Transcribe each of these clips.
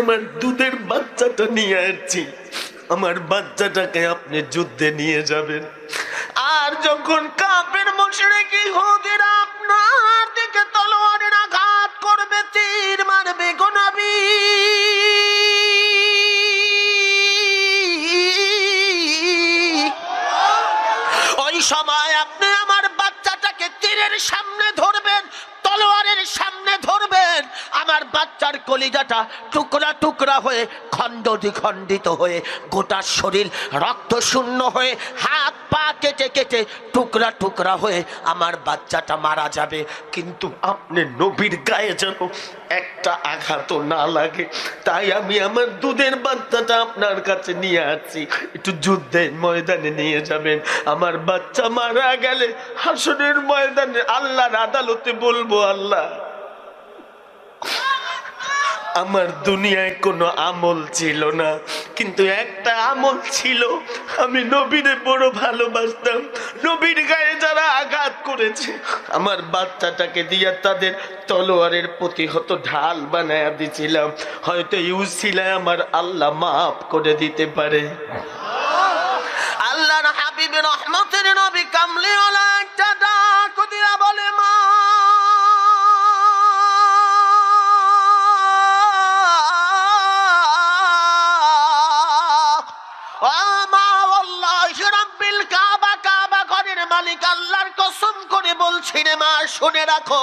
আমার দুধের বাচ্চাটা নিয়ে আসছি। আমার বাচ্চাটাকে আপনি যুদ্ধে নিয়ে যাবেন। আর যখন কাপের মশরে কি হোদের আপনার দিকে তলোয়ারের আঘাত করবে, তীর মারবে গোনাবি ওই সময় আপনি আমার বাচ্চাটাকে তীরের সামনে ধরবেন তলোয়ারের সামনে ধরবেন আমার বাচ্চার কলিজাটা টুকরা টুকরা হয়ে খণ্ড দ্বিখণ্ডিত হয়ে গোটা শরীর রক্ত শূন্য হয়ে হাত পা কেটে কেটে টুকরা টুকরা হয়ে আমার বাচ্চাটা মারা যাবে। কিন্তু আপনি নবীর গায়ে যেন একটা আঘাতও না লাগে। তাই আমি আমার দুধের বাচ্চাটা আপনার কাছে নিয়ে আসছি। একটু যুদ্ধের ময়দানে নিয়ে যাবেন। আমার বাচ্চা মারা গেলে হাসনের ময়দানে আল্লাহর আদালতে বলব, আল্লাহ। আমার দুনিয়ায় কোনো আমল ছিল না। কিন্তু একটা আমল ছিল, আমি নবীরে বড় ভালোবাসতাম। নবীর গায়ে যারা আঘাত করেছে, আমার বাচ্চাটাকে দিয়ে তাদের তলোয়ারের প্রতিহত ঢাল বানায়া দিছিলাম। হয়তো ইউসিলায় আমার আল্লাহ মাফ করে দিতে পারে। আল্লাহর হাবিবের রহমতের নবী কামলি একটা করে বলছি রে মা শুনে রাখো।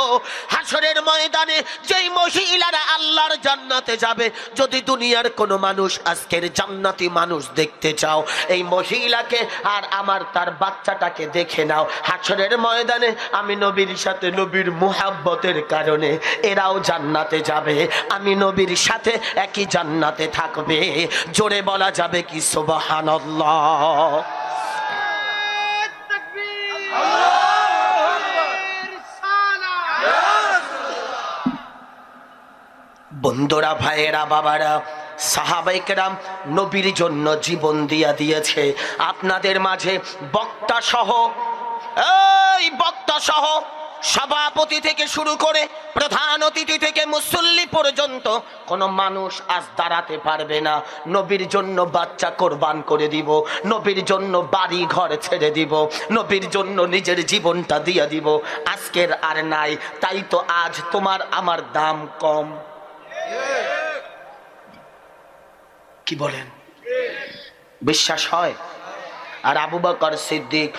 হাসরের ময়দানে যেই মহিলারা আল্লাহর জান্নাতে যাবে, যদি দুনিয়ার কোনো মানুষ আজকের জান্নাতি মানুষ দেখতে চাও, এই মহিলাকে আর আমার তার বাচ্চাটাকে দেখে নাও। হাসরের ময়দানে আমি নবীর সাথে, নবীর মুহাব্বতের কারণে এরাও জান্নাতে যাবে। আমি নবীর সাথে একই জান্নাতে থাকবে। জোরে বলা যাবে কি সুবহানাল্লাহ? বন্ধুরা, ভাইয়েরা, বাবারা, সাহাবাইকেরাম নবীর জন্য জীবন দিয়া দিয়েছে। আপনাদের মাঝে বক্তা সহ, এই বক্তা সহ সভাপতি থেকে শুরু করে প্রধান অতিথি থেকে মুসল্লি পর্যন্ত কোনো মানুষ আজ দাঁড়াতে পারবে না। নবীর জন্য বাচ্চা কোরবান করে দিব, নবীর জন্য বাড়ি ঘর ছেড়ে দিব, নবীর জন্য নিজের জীবনটা দিয়ে দিব। আজকের আর নাই, তাই তো আজ তোমার আমার দাম কম। কি বলেন? বিশ্বাস হয়? আর আবু বকর সিদ্দিক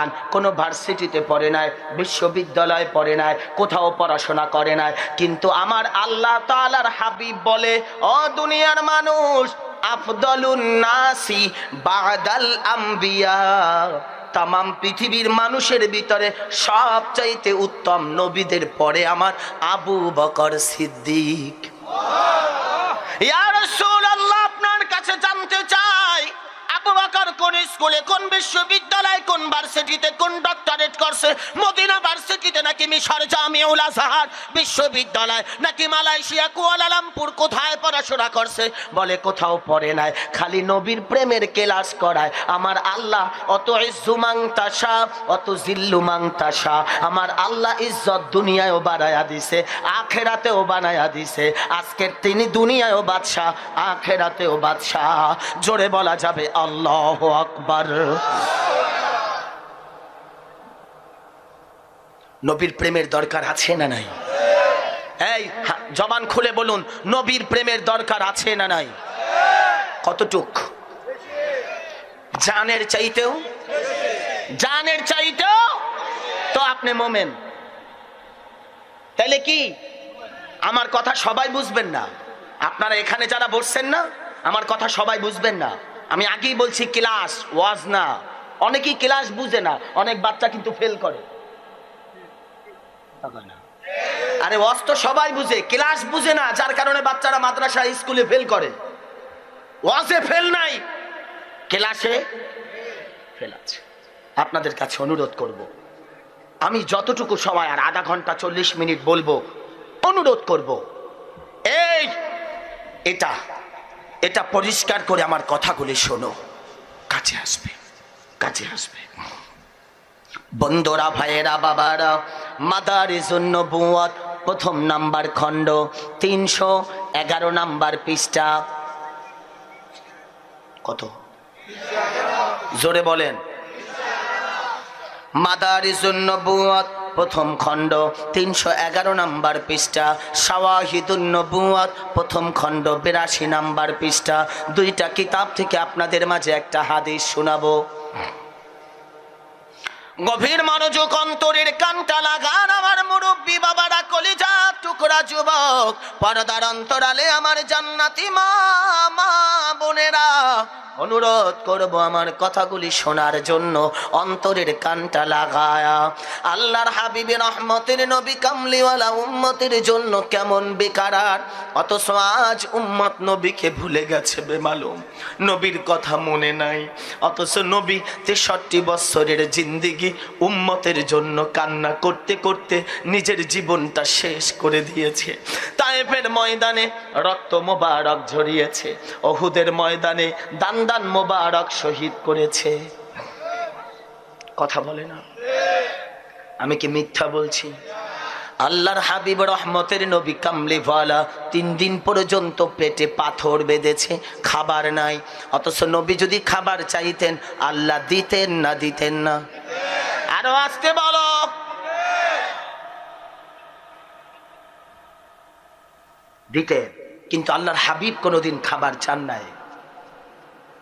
আন কোনো ভার্সিটিতে পড়ে নাই, বিশ্ববিদ্যালয়ে পড়ে নাই, কোথাও পড়াশোনা করে নাই। কিন্তু আমার আল্লাহ তাআলার হাবিব বলে, ও দুনিয়ার মানুষ, আফদলুন নাসি বাদাল আম্বিয়া। তামাম পৃথিবীর মানুষের ভিতরে সবচাইতে উত্তম নবীদের পরে আমার আবু বকর সিদ্দিক। আপনার কাছে জানতে চাই, আবু বকর কোন স্কুলে, কোন বিশ্ববিদ্যালয়, কোন নাকি মিশর জামিউল আজহার বিশ্ববিদ্যালয়। নাকি মালয়েশিয়া কুয়ালালামপুর কোথায় পড়াশোনা করছে? বলে কোথাও পড়ে নাই। খালি নবীর প্রেমের কেলাস করায়। আমার আল্লাহ, অত ইজ্জুমাং তাসা অত জিল্লুমাং তাসা আমার আল্লাহ ইজ্জত দুনিয়ায়ও বাড়ায়া দিছে, আখেরাতেও বানায়া দিছে। আজকের তিনি দুনিয়ায়ও বাদশাহ, আখেরাতেও বাদশাহ। জোরে বলা যাবে, আল্লাহ আকবার। নবীর প্রেমের দরকার আছে না নাই? এই জবান খুলে বলুন, নবীর প্রেমের দরকার আছে না নাই? কতটুক? জানের চাইতেও? জানের চাইতেও? তো আপনি মোমেন। তাইলে কি? আমার কথা সবাই বুঝবেন না। আপনারা এখানে যারা বসছেন না, আমার কথা সবাই বুঝবেন না। আমি আগেই বলছি, ক্লাস ওয়াজ না। অনেকেই ক্লাস বুঝে না, অনেক বাচ্চা কিন্তু ফেল করে। আরে তো সবাই বুঝে, ক্লাস বুঝে না, যার কারণে বাচ্চারা মাদ্রাসা, স্কুলে ফেল করে। ওয়াজে ফেল নাই, ক্লাসে ফেল আছে। আপনাদের কাছে অনুরোধ করব, আমি যতটুকু সময় আর আধা ঘণ্টা চল্লিশ মিনিট বলব, অনুরোধ করব, এই, এটা এটা পরিষ্কার করে আমার কথাগুলি শোনো। কাছে আসবে কাছে আসবে। বন্ধুরা, ভাইয়েরা, বাবারা মাদারি জন্য বুয়াত প্রথম নাম্বার খণ্ড, তিনশো এগারো নাম্বার পৃষ্ঠা। কত? জোরে বলেন। মাদারিসুন নবুয়াত প্রথম খণ্ড, তিনশো এগারো নাম্বার পৃষ্ঠা। শাওয়াহিদুন নবুয়াত প্রথম খণ্ড, বিরাশি নাম্বার পৃষ্ঠা। দুইটা কিতাব থেকে আপনাদের মাঝে একটা হাদিস শোনাবো। গভীর মনোযোগ অন্তরের কানটা লাগান আমার মুরব্বী বাবারা, কলিজা টুকরা যুবক। পরদার অন্তরালে আমার জান্নাতি মা মা, বোনেরা। অনুরোধ করব আমার কথাগুলি শোনার জন্য অন্তরের কানটা লাগায়া, আল্লাহর হাবিবি রহমতের নবী কামলিওয়ালা উম্মতের জন্য কেমন বেকারার অথচ আজ উম্মত নবীকে ভুলে গেছে বেমালুম। নবীর কথা মনে নাই। অথচ নবী তেষট্টি বৎসরের জিন্দিগি উম্মতের জন্য কান্না করতে করতে নিজের জীবনটা শেষ করে দিয়েছে। তায়েফের ময়দানে রক্ত মোবারক ঝরিয়েছে। অহুদের ময়দানে দান দান মোবারক শহীদ করেছে। কথা বলে না। আমি কি মিথ্যা বলছি? আল্লাহর হাবিব রহমতের নবী কামলিওয়ালা তিন দিন পর্যন্ত পেটে পাথর বেঁধেছে, খাবার নাই। অথচ নবী যদি খাবার চাইতেন, আল্লাহ দিতেন না দিতেন না। আরও আসতে বলো। দিতেন, কিন্তু আল্লাহর হাবিব কোনোদিন খাবার চান নাই।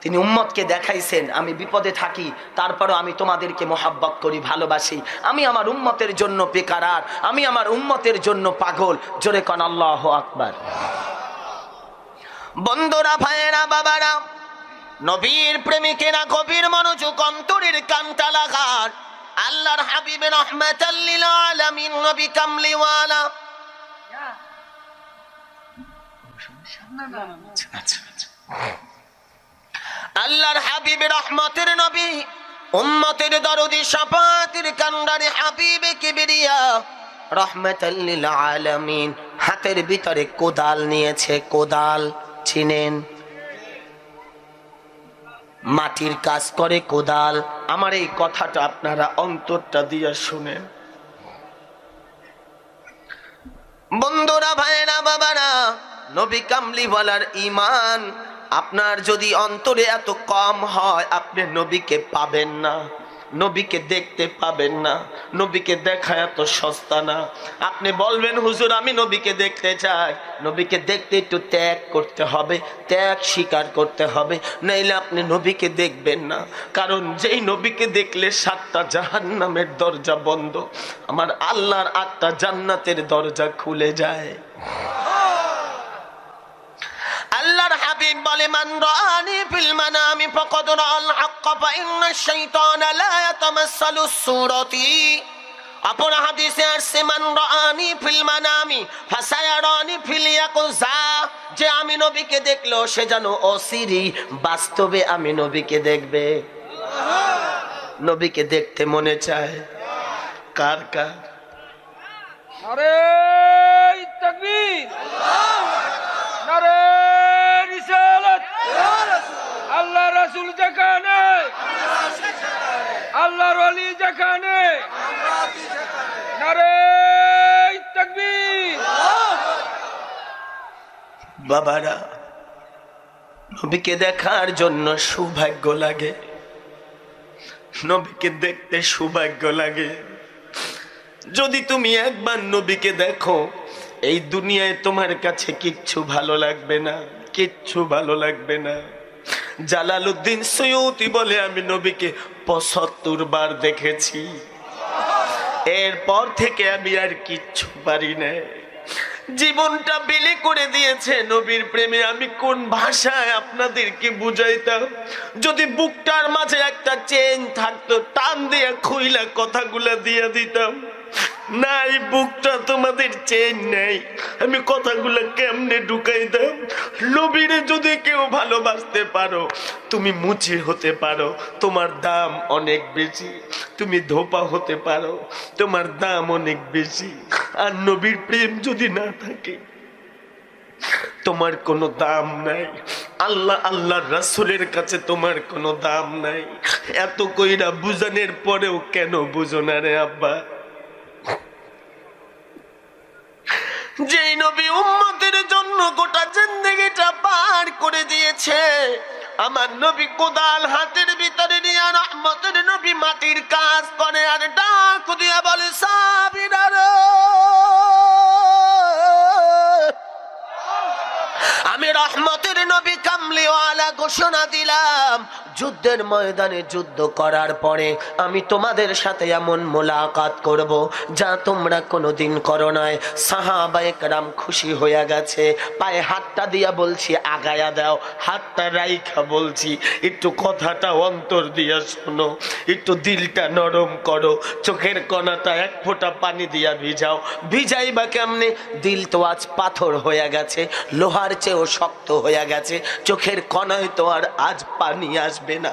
তিনি উম্মতকে দেখাইছেন, আমি বিপদে থাকি, তারপরও আমি তোমাদেরকে মোহাব্বত করি, ভালোবাসি। আমি আমার উম্মতের জন্য বেকারার আমি আমার উম্মতের জন্য পাগল। জোরে কন, আল্লাহ আকবার। বন্ধুরা, ভাইয়েরা, বাবারা, নবীর প্রেমিকেরা গভীর মনোযোগ, অন্তরের কান্তা লাগার আল্লাহর হাবিবের রহমাতাল্লিল আল্লাহর হাবিবের রহমতের নবী, উম্মতের দরদি সাফাতের কান্ডারে হাবিবে কিবরিয়া রহমতাল্লিল আলামিন, হাতের ভিতরে কোদাল নিয়েছে, কোদাল চিনেন মাটির কাজ করে কোদাল। আমার এই কথাটা আপনারা অন্তরটা দিয়ে শুনেন। বন্ধুরা ভাইরা বাবারা, নবী কামলি বলার ইমান আপনার যদি অন্তরে এত কম হয়, আপনি নবীকে পাবেন না। নবীকে দেখতে পাবেন না। নবীকে দেখা এত সস্তা না। আপনি বলবেন, হুজুর, আমি নবীকে দেখতে চাই। নবীকে দেখতে একটু ত্যাগ করতে হবে, ত্যাগ স্বীকার করতে হবে। নাইলে আপনি নবীকে দেখবেন না। কারণ যেই নবীকে দেখলে সাতটা জাহান্নামের দরজা বন্ধ, আমার আল্লাহর আটটা জান্নাতের দরজা খুলে যায়। হাবিব বলে, মান রানি ফিল মানামি লা হাদিসে আসছে, মান রানি ফিল মানামি ফাসায়ারানি ফিল ইয়াকুজা যে আমি নবীকে দেখল, সে যেন অসিরি, বাস্তবে আমি নবীকে দেখবে। নবীকে দেখতে মনে চায়। কার কার? নারে তাকবীর নারে রিসালাত আল্লাহ রাসূল যেখানে, আল্লাহর ওলি যেখানে, নারে বাবারা, নবীকে দেখার জন্য সৌভাগ্য লাগে। নবীকে দেখতে সৌভাগ্য লাগে। যদি তুমি একবার নবীকে দেখো, এই দুনিয়ায় তোমার কাছে কিচ্ছু ভালো লাগবে না, কিচ্ছু ভালো লাগবে না। জালালউদ্দিন সৈয়দি বলে আমি নবীকে পঁচাত্তর বার দেখেছি। এরপর থেকে আমি আর কিচ্ছু পারি না। জীবনটা বিলি করে দিয়েছে নবীর প্রেমে। আমি কোন ভাষায় আপনাদেরকে বুঝাইতাম? যদি বুকটার মাঝে একটা চেন থাকতো, টান দিয়ে খুইলা কথাগুলা দিয়ে দিতাম। নাই, বুকটা তোমাদের চেন নেই। আমি কথাগুলো কেমনে ঢুকাইতাম নবীরে যদি কেউ ভালোবাসতে পারো, তুমি মুচি হতে পারো। তোমার দাম অনেক বেশি, তুমি ধোপা হতে পারো। তোমার দাম অনেক বেশি, আর নবীর প্রেম যদি না থাকে, তোমার কোনো দাম নাই। আল্লাহ আল্লাহর রাসূলের কাছে তোমার কোনো দাম নাই। এত কইরা বুঝানোর পরেও কেন বুঝো না রে আব্বা? যেই নবী উম্মতের জন্য গোটা জিন্দগিটা পার করে দিয়েছে, আমার নবী কোদাল হাতের ভিতরে নিয়ে রহমতের নবী মাটির কাজ করে আর ডাক দিয়া বলে সাবিরার আমি রহমতের নবী ঘোষণা দিলাম, যুদ্ধের ময়দানে যুদ্ধ করার পরে আমি তোমাদের সাথে এমন মোলাকাত করব যা তোমরা কোনোদিন করো নয় সাহাবায়করাম খুশি হয়ে গেছে। পায়ে হাতটা দিয়া বলছি, আগায়া দাও, হাতটা রাইখা বলছি, একটু কথাটা অন্তর দিয়া শোনো, একটু দিলটা নরম করো, চোখের কণাটা এক ফোঁটা পানি দিয়া ভিজাও। ভিজাই বা কেমনে? দিল তো আজ পাথর হয়ে গেছে, লোহার চেয়েও শক্ত হয়ে গেছে, চোখের কণায় তো আর আজ পানি আসবে না।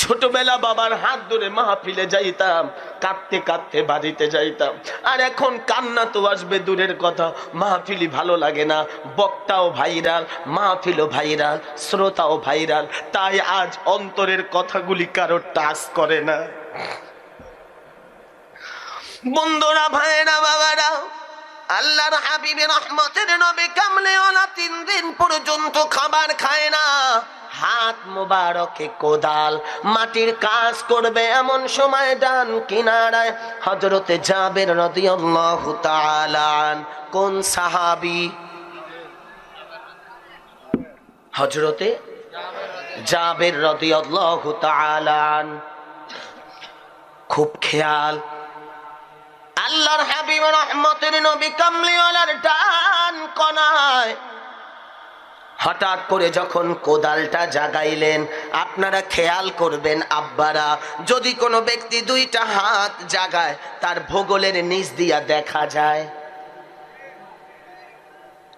ছোটবেলা বাবার হাত ধরে মাহফিলে যাইতাম, কাঁদতে কাঁদতে বাড়িতে যাইতাম। আর এখন কান্না তো আসবে দূরের কথা মাহফিলি ভালো লাগে না। বক্তাও ভাইরাল, মাহফিলও ভাইরাল, শ্রোতাও ভাইরাল। তাই আজ অন্তরের কথাগুলি কারও টাচ করে না। বন্ধুরা ভাইরা বাবারা, আল্লাহর হাবিবের রহমতের নবী কামলে ওলা তিন দিন পর্যন্ত খাবার খায় না। হাত মোবারকে কোদাল, মাটির কাজ করবে এমন সময় ডান কিনারায় হজরতে আন। কোন সাহাবী হজরতে জাবের রাদিয়াল্লাহু খুব খেয়াল আল্লাহর হাবিব রহমতের নবী কামলিওয়ালার ডান কনায় হঠাৎ করে যখন কোদালটা জাগাইলেন, আপনারা খেয়াল করবেন, আব্বারা, যদি কোনো ব্যক্তি দুইটা হাত জাগায়, তার ভূগোলের নিচ দিয়া দেখা যায়।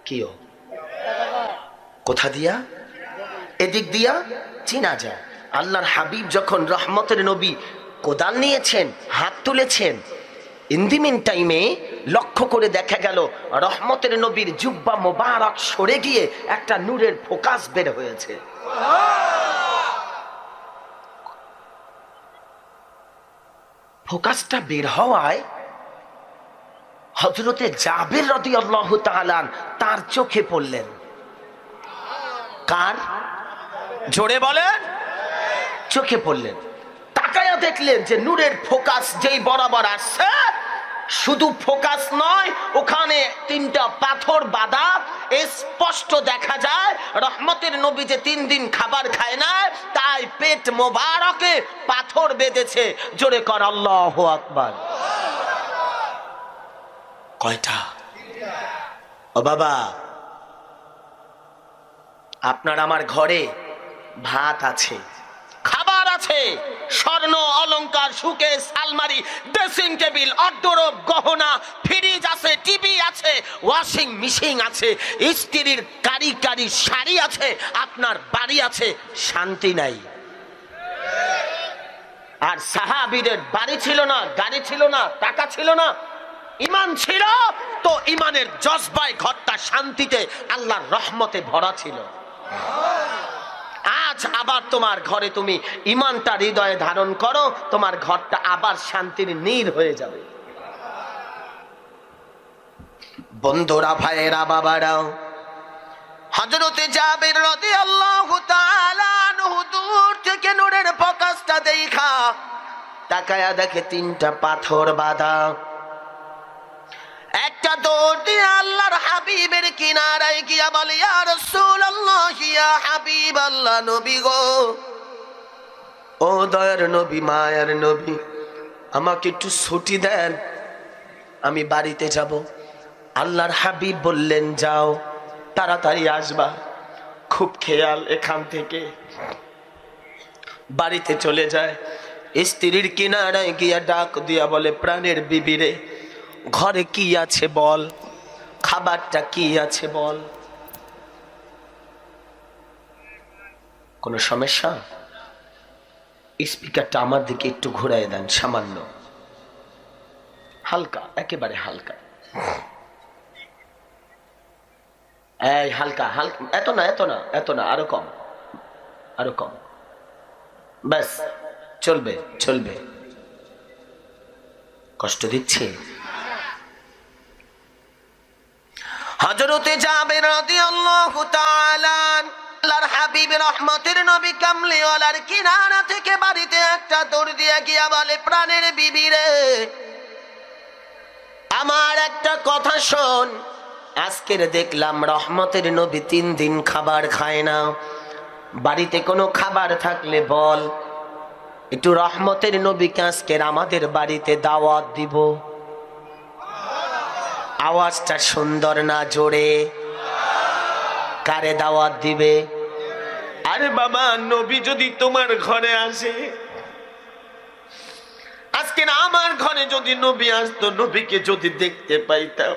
কিও কোথা দিয়া? এদিক দিয়া? চিনা যায়। আল্লাহর হাবিব যখন রহমতের নবী কোদাল নিয়েছেন, হাত তুলেছেন ইন্দিমিন টাইমে লক্ষ্য করে দেখা গেল, রহমতের নবীর জুব্বা মোবারক সরে গিয়ে একটা নূরের ফোকাস বের হয়েছে। ফোকাসটা বের হওয়ায় হজরতে জাবের রদি আল্লাহ তালান তার চোখে পড়লেন। কার? জোরে বলেন। চোখে পড়লেন। তাকায়া দেখলেন যে নূরের ফোকাস যেই বরাবর আসছে। শুধু ফোকাস নয়, ওখানে তিনটা পাথর বাঁধা স্পষ্ট দেখা যায়, রহমতের নবী যে তিন দিন খাবার খায় না, তাই পেট মোবারকে পাথর বেঁধেছে। জোরে কর, আল্লাহ আকবার। কয়টা? ও বাবা, আপনার আমার ঘরে ভাত আছে, খাবার আছে। স্বর্ণ অলংকার সুকেশ, আলমারি, ড্রেসিং টেবিল অর্ডরব গহনা, ফ্রিজ আছে, টিভি আছে, ওয়াশিং মেশিন আছে, স্ত্রীর কারি কারি শাড়ি আছে, আপনার বাড়ি আছে, শান্তি নাই। আর সাহাবিদের বাড়ি ছিল না, গাড়ি ছিল না, টাকা ছিল না, ইমান ছিল, তো ইমানের জজবায় ঘরটা শান্তিতে, আল্লাহর রহমতে ভরা ছিল। আজ আবার তোমার ঘরে তুমি ইমানটা হৃদয়ে ধারণ করো, তোমার ঘরটা আবার শান্তির নীর হয়ে যাবে। বন্ধুরা, ভাইয়েরা, বাবারাও হজরতে যাবের রদি আল্লাহ দূর থেকে নূরের প্রকাশটা দেখা। তাকায়া দেখে তিনটা পাথর বাঁধা। একটা দৌড় আল্লাহর হাবিবের কিনারায় গিয়া বলে, ইয়া রাসূলুল্লাহ হাবিব আল্লাহ নবী গো। ও দয়ার নবী, মায়ার নবী, আমাকে একটু ছুটি দেন, আমি বাড়িতে যাব। আল্লাহর হাবিব বললেন, যাও, তাড়াতাড়ি আসবা, খুব খেয়াল এখান থেকে। বাড়িতে চলে যায়। স্ত্রীর কিনারায় গিয়া ডাক দিয়া বলে, প্রাণের বিবিরে ঘরে কি আছে বল? খাবারটা কি আছে বল? কোনো সমস্যা? স্পিকারটা আমার দিকে একটু ঘুরাই দেন, সামান্য। হালকা, একেবারে হালকা। এই, হালকা হালকা, এত না এত না এত না, আরও কম আরও কম। ব্যাস, চলবে চলবে। কষ্ট দিচ্ছে? হজরতে যাবে কিনারা থেকে বাড়িতে একটা গিয়া বলে, প্রাণের বিবিরে আমার একটা কথা শোন। আজকের দেখলাম রহমতের নবী তিন দিন খাবার খায় না। বাড়িতে কোনো খাবার থাকলে বল, একটু রহমতের নবীকে আজকের আমাদের বাড়িতে দাওয়াত দিব। আওয়াজটা সুন্দর না জোরে? কারে দাওয়াত দিবে? আরে বাবা, নবী যদি তোমার ঘরে আসে? আজকে না আমার ঘরে যদি নবী আসতো, নবীকে যদি দেখতে পাইতাম,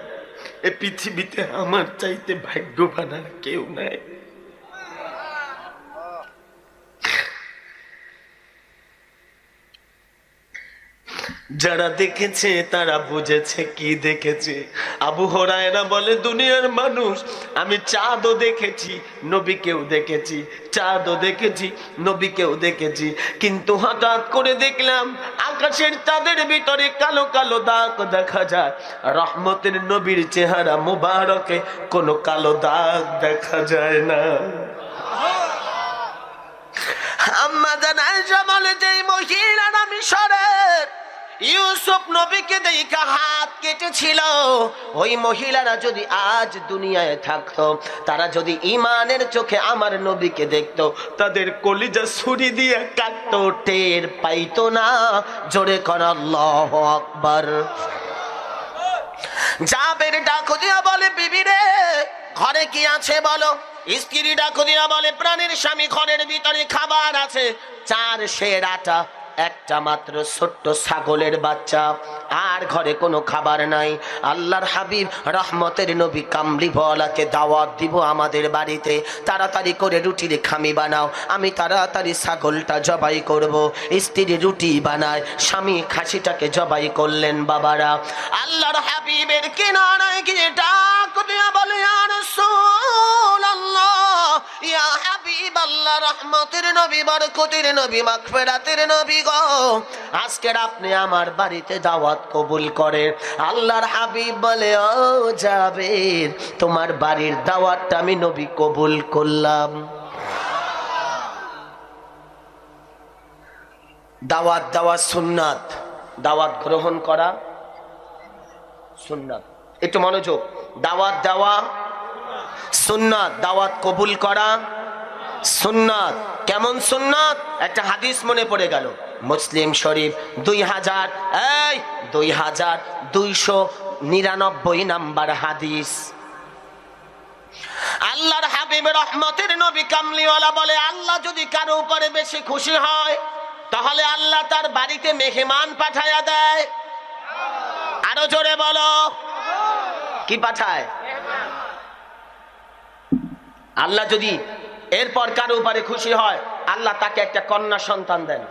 এ পৃথিবীতে আমার চাইতে ভাগ্যবান আর কেউ নাই। যারা দেখেছে, তারা বুঝেছে কি দেখেছে। আবু হরায়রা বলে, দুনিয়ার মানুষ, আমি চাঁদও দেখেছি, নবীকেও দেখেছি, চাঁদও দেখেছি, নবীকেও দেখেছি। কিন্তু হঠাৎ করে দেখলাম, আকাশের চাঁদের ভিতরে কালো কালো দাগ দেখা যায়। রহমতের নবীর চেহারা মুবারকে, কোনো কালো দাগ দেখা যায় না। আম্মা জানাই বলে যে মহিলার আমি সরের ইউসুফ নবীকে দেখা হাত কেটেছিল। ওই মহিলারা যদি আজ দুনিয়ায় থাকতো, তারা যদি ইমানের চোখে আমার নবীকে দেখতো, তাদের কলিজা ছুরি দিয়ে কাটতো টের পাইতো না। জোরে কর, আল্লাহ আকবার। জাবের ডাকো দিয়া বলে, বিবি রে, ঘরে কি আছে বলো? স্ত্রী ডাকো দিয়া বলে, প্রাণের স্বামী ঘরের ভিতরে খাবার আছে। চার শের আটা একটা মাত্র ছোট্ট ছাগলের বাচ্চা। আর ঘরে কোনো খাবার নাই। আল্লাহর হাবিব রহমতের নবী কামলি বলাকে দাওয়াত দিব আমাদের বাড়িতে। তাড়াতাড়ি করে রুটির খামি বানাও। আমি তাড়াতাড়ি ছাগলটা জবাই করব। স্ত্রী রুটি বানায়। স্বামী খাসিটাকে জবাই করলেন বাবারা। আল্লাহর হাবিবের কিনারায় গিয়ে ডাক বলে আর ইয়া হাবিব আল্লাহ রহমতের নবী, বরকতের নবী, মাগফিরাতের নবী গো। আজকের আপনি আমার বাড়িতে দাওয়াত কবুল করেন। আল্লাহর হাবিব বলে, ও যাবের তোমার বাড়ির দাওয়াতটা আমি নবী কবুল করলাম। দাওয়াত দেওয়া সুন্নাত। দাওয়াত গ্রহণ করা সুন্নাত। একটু মনোযোগ। দাওয়াত দেওয়া সুন্নাত, দাওয়াত কবুল করা। সুন্নাত, কেমন সুন্নাত? একটা হাদিস মনে পড়ে গেল। মুসলিম শরীফ দুই হাজার, এই দুই হাজার দুইশো নিরানব্বই নাম্বার হাদিস। আল্লাহর হাবিব রহমতের নবী কামলিওয়ালা বলে, আল্লাহ যদি কারও উপরে বেশি খুশি হয়, তাহলে আল্লাহ তার বাড়িতে মেহমান পাঠায়া দেয়। আরও জোরে বলো। কি পাঠায়? আল্লাহ যদি এরপর কারও উপরে খুশি হয়, আল্লাহ তাকে একটা কন্যা সন্তান দেন।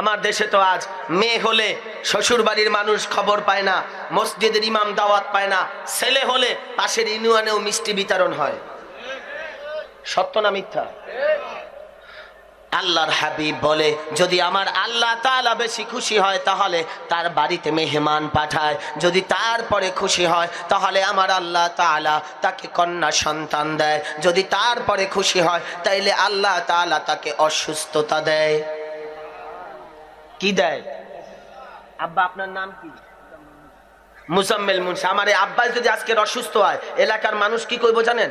আমার দেশে তো আজ মেয়ে হলে শ্বশুর বাড়ির মানুষ খবর পায় না, মসজিদের ইমাম দাওয়াত পায় না, ছেলে হলে পাশের ইউনিয়নেও মিষ্টি বিতরণ হয়। সত্য না মিথ্যা? আল্লাহর হাবিব বলে, যদি আমার আল্লাহ তাআলা বেশি খুশি হয়, তাহলে তার বাড়িতে মেহমান পাঠায়। যদি তারপরে খুশি হয়, তাহলে আমার আল্লাহ তাআলা তাকে কন্যা সন্তান দেয়। যদি তারপরে খুশি হয়, তাইলে আল্লাহ তাআলা তাকে অসুস্থতা দেয়। কি দেয়? আব্বা, আপনার নাম কি? মুসাম্মেল মুন্সি আমার এই আব্বাই যদি আজকের অসুস্থ হয়, এলাকার মানুষ কি করব জানেন?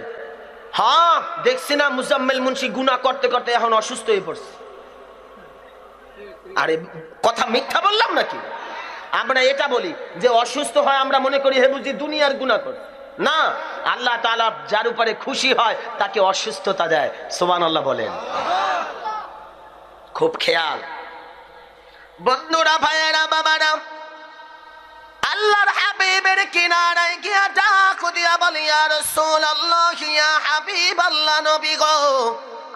হ্যাঁ দেখছি না মুজাম্মেল মুন্সি গুণা করতে করতে এখন অসুস্থ হয়ে পড়ছে। আরে, কথা মিথ্যা বললাম নাকি? আমরা এটা বলি যে অসুস্থ হয় আমরা মনে করি হে বুঝি দুনিয়ার গুণা কর। না, আল্লাহ তাআলা যার উপরে খুশি হয় তাকে অসুস্থতা দেয়। সোমান আল্লাহ বলেন। খুব খেয়াল। বন্ধুরা, ভাইয়েরা, বাবারা, আল্লাহর হাবিবের বলি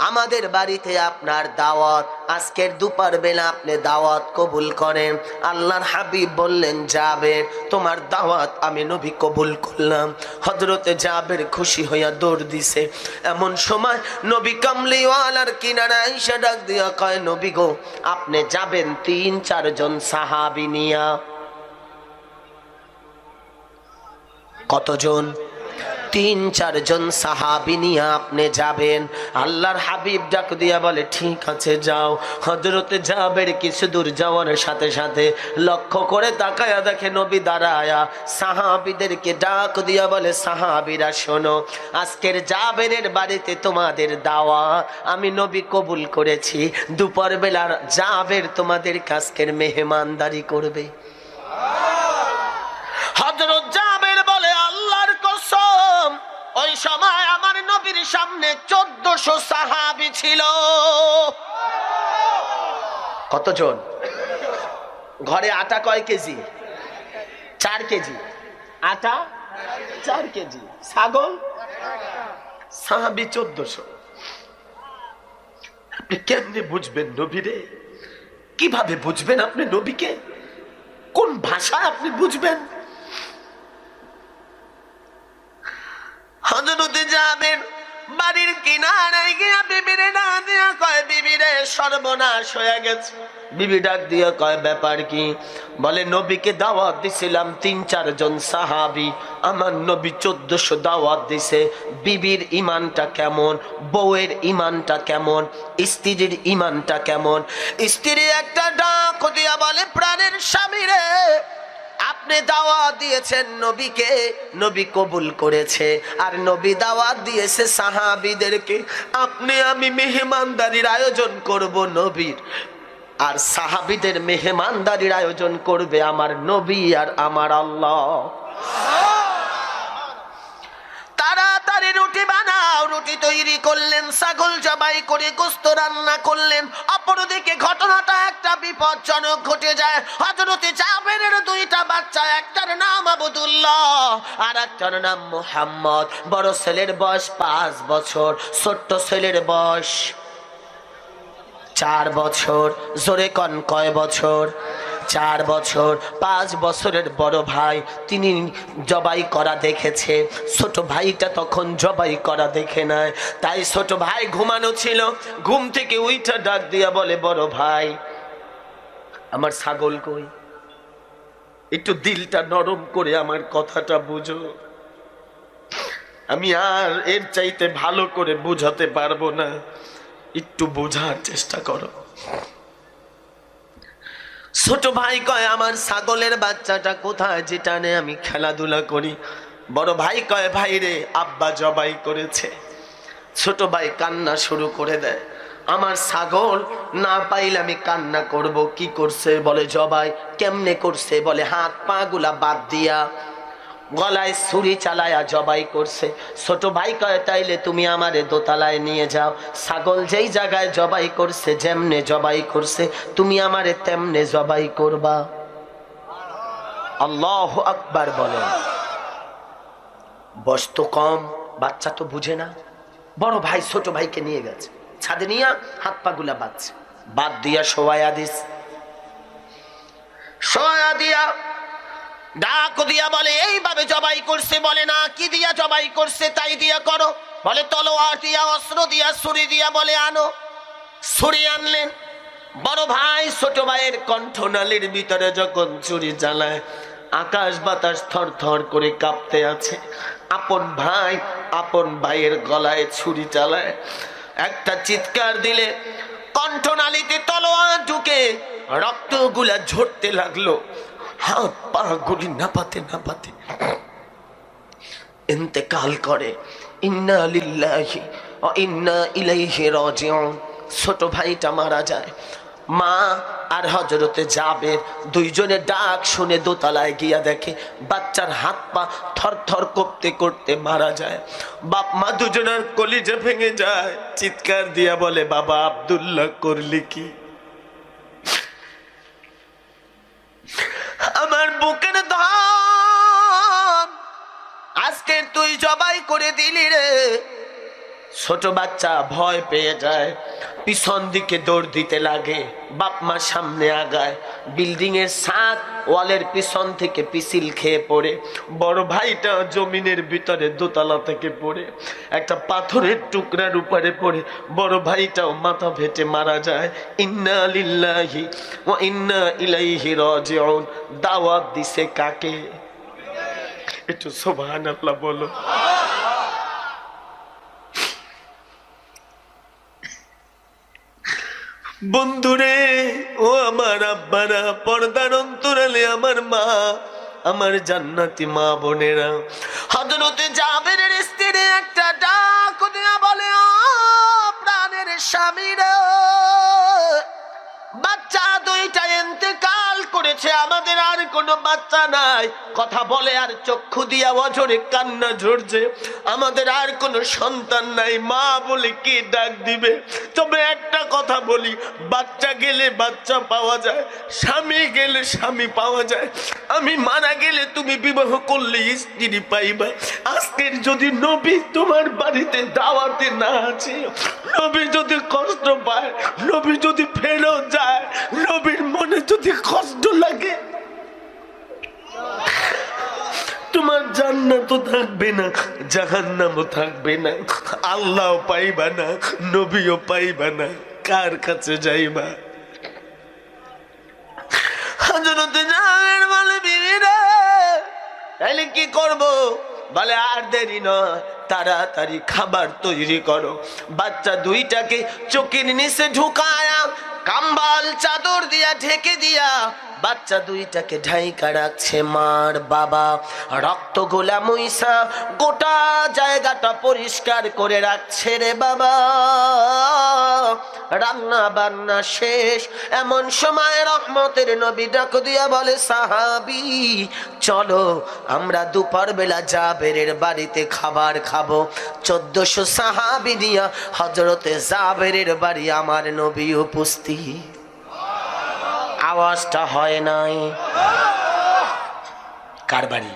আমাদের বাড়িতে আপনার দাওয়াত, আজকের দুপার বেলা আপনি দাওয়াত কবুল করেন। আল্লাহর হাবিব বললেন, জাবের, তোমার দাওয়াত আমি নবী কবুল করলাম। হজরতে জাবের খুশি হইয়া দৌড় দিছে। এমন সময় নবী কামলিওয়ালার কিনারা এসে ডাক দিয়া কয়, নবী গো, আপনি যাবেন তিন চারজন সাহাবি নিয়া। কতজন? তিন, চারজন সাহাবি নিয়ে আপনি যাবেন। আল্লাহর হাবিব ডাক দিয়া বলে, ঠিক আছে, যাও। হজরতে যাবের কিছু দূর যাওয়ার সাথে সাথে লক্ষ্য করে তাকায়া দেখে নবী দাঁড়ায়া। সাহাবিদেরকে ডাক দিয়া বলে, সাহাবিরা, শোনো, আজকের জাবেরের বাড়িতে তোমাদের দাওয়া। আমি নবী কবুল করেছি। দুপুর বেলার জাবের তোমাদের কাজকের মেহমানদারি করবে। সামনে চোদ্দশো সাহাবি ছিল। কতজন? ঘরে আটা কয় কেজি? চার কেজি। আটা? চার কেজি। ছাগল? সাহাবি চোদ্দশো। আপনি কেমনে বুঝবেন নবীরে? কীভাবে বুঝবেন আপনি নবীকে? কোন ভাষায় আপনি বুঝবেন? হজরতে যাবেন বাড়ির কিনারায় গিয়া বিবিরে না দিয়া কয়, বিবিরে, সর্বনাশ হয়ে গেছে। বিবি ডাক দিয়া কয়, ব্যাপার কি? বলে, নবীকে দাওয়াত দিছিলাম তিন, চারজন সাহাবি। আমার নবী চোদ্দশো দাওয়াত দিছে। বিবির ইমানটা কেমন? বউয়ের ইমানটা কেমন? স্ত্রীর ইমানটা কেমন? স্ত্রী একটা ডাক দিয়া বলে, প্রাণের স্বামীরে আপনি দাওয়াত দিয়েছেন নবীকে, নবী কবুল করেছে। আর নবী দাওয়াত দিয়েছে সাহাবিদেরকে, আপনি আমি মেহমানদারির আয়োজন করব নবীর। আর সাহাবিদের মেহমানদারির আয়োজন করবে আমার নবী আর আমার আল্লাহ। তাড়াতাড়ি রুটি বানাও, রুটি তৈরি করলেন, ছাগল জবাই করে গোস্ত রান্না করলেন। অপরদিকে ঘটনাটা একটা বিপজ্জনক ঘটে যায়। হজরতে চাবের দুইটা বাচ্চা, একটার নাম আবুদুল্লাহ আর একটার নাম মোহাম্মদ। বড় ছেলের বয়স পাঁচ বছর, ছোট্ট ছেলের বয়স চার বছর, জোরে কন কয় বছর? চার বছর, পাঁচ বছরের বড় ভাই, তিনি জবাই করা দেখেছে। ছোট ভাইটা তখন জবাই করা দেখে নেয় তাই ছোট ভাই ঘুমানো ছিল। ঘুম থেকে উইটা ডাক দিয়া বলে, বড় ভাই, আমার ছাগল কই? একটু দিলটা নরম করে আমার কথাটা বুঝো। আমি আর এর চাইতে ভালো করে বুঝাতে পারব না। একটু বোঝার চেষ্টা করো। ছোট ভাই কয়, আমার ছাগলের বাচ্চাটা কোথায়? যেটা নিয়ে আমি খেলাধুলা করি। বড় ভাই কয়, ভাই রে, আব্বা জবাই করেছে। ছোট ভাই কান্না শুরু করে দেয়, আমার ছাগল, না পাইলে আমি কান্না করব, কি করছে? বলে, জবাই কেমনে করছে? বলে, হাত পা গুলা বাদ দিয়া। গলায় ছুরি চালায়া জবাই করছে। ছোট ভাই কয়, তাইলে তুমি আমারে দোতলায় নিয়ে যাও। ছাগল যেই জায়গায় জবাই করছে, যেমনে জবাই করছে, তুমি আমারে তেমনে জবাই করবা। আল্লাহ আকবার বলেন। বয়স তো কম, বাচ্চা তো বুঝে না। বড় ভাই ছোট ভাইকে নিয়ে গেছে। ছাদে নিয়ে হাত পা গুলা বাঁধছে। বাদ দিয়া শোয়া দিস। শোয়া দিয়া ডাক দিয়া বলে, এইভাবে জবাই করছে? বলে, না, কি দিয়া জবাই করছে তাই দিয়া করো। বলে, তলোয়ার দিয়া, অস্ত্র দিয়া, ছুরি দিয়া বলে আনো। ছুরি আনলেন। বড় ভাই ছোট ভাইয়ের কণ্ঠনালীর ভিতরে যখন ছুরি জ্বালায়, আকাশ বাতাস থর থর করে কাঁপতে আছে। আপন ভাই, আপন ভাইয়ের গলায় ছুরি চালায় একটা চিৎকার দিলে কণ্ঠনালীতে তলোয়ার ঢুকে রক্তগুলা ঝরতে লাগল। হাত পা গুলি নাপাতে নাপাতে। ইন্তেকাল করে। ইন্না লিল্লাহি ও ইন্না ইলাইহি রাজিউন। ছোট ভাইটা মারা যায়। মা আর হজরতে যাবে দুইজনে ডাক শুনে দোতলায় গিয়া দেখে, বাচ্চার হাত পা থর থর করতে করতে মারা যায়। বাপ মা দুজনের কলিজে ভেঙে যায়। চিৎকার দিয়া বলে, বাবা আব্দুল্লাহ, করলি কি? আমার বুকের ধান। আজকে তুই জবাই করে দিলি রে। ছোট বাচ্চা ভয় পেয়ে যায়, পিছন দিকে দৌড় দিতে লাগে, বাপ মা সামনে আগায় বিল্ডিং এর ছাদ ওয়ালের পিছন থেকে পিছিল খেয়ে পড়ে, বড় ভাইটা জমিনের ভিতরে দোতলা থেকে পড়ে, একটা পাথরের টুকরার উপরে পড়ে, বড় ভাইটাও মাথা ফেটে মারা যায়। ইন্না লিল্লাহি ও ইন্না ইলাইহি রাজিউন। দাওয়াত দিছে কাকে? একটু সুবহানাল্লাহ বলো। বন্ধুরে, ও আমার আব্বারা, পর্দার অন্তরালে আমার মা, আমার জান্নাতি মা বোনেরা। হজরতে যাবের স্ত্রী একটা ডাক দিয়া বলে প্রাণের স্বামীরা করেছে, আমাদের আর কোনো বাচ্চা নাই। কথা বলে আর চক্ষু দিয়া অঝরে কান্না ঝরছে। আমাদের আর কোনো সন্তান নাই, মা বলে কে ডাক দিবে? তবে একটা কথা বলি, বাচ্চা গেলে বাচ্চা পাওয়া যায়, স্বামী গেলে স্বামী পাওয়া যায়। আমি মারা গেলে তুমি বিবাহ করলে স্ত্রী পাইবা। আজকের যদি নবী তোমার বাড়িতে দাওয়াতে না আছে, নবী যদি কষ্ট পায়, নবী যদি ফেরত যায়, নবীর মনে যদি কষ্ট লাগে? তোমার জান্নাতও থাকবে না, জাহান্নামও থাকবে না, আল্লাহও পাইবা না, নবীও পাইবা না, কার কাছে যাইবা? তাইলে কি করব? বলে, আর দেরি নয়, তাড়াতাড়ি খাবার তৈরি করো। বাচ্চা দুইটাকে চোখের নিচে ঢুকায়া, কাম্বাল চাদর দিয়া ঢেকে দিয়া বাচ্চা দুইটাকে ঢাইকা রাখছে মার বাবা। রক্ত গোলা মইসা গোটা জায়গাটা পরিষ্কার করে রাখছে রে বাবা। রান্না বান্না শেষ। এমন সময় রহমতের নবী ডাক দিয়া বলে, সাহাবি, চলো আমরা দুপুর বেলা জাবেরের বাড়িতে খাবার খাব। চোদ্দশো সাহাবি দিয়া হজরতে জাবেরের বাড়ি আমার নবী উপস্থিত। আওয়াজটা হয় নাই। কার বাড়ি?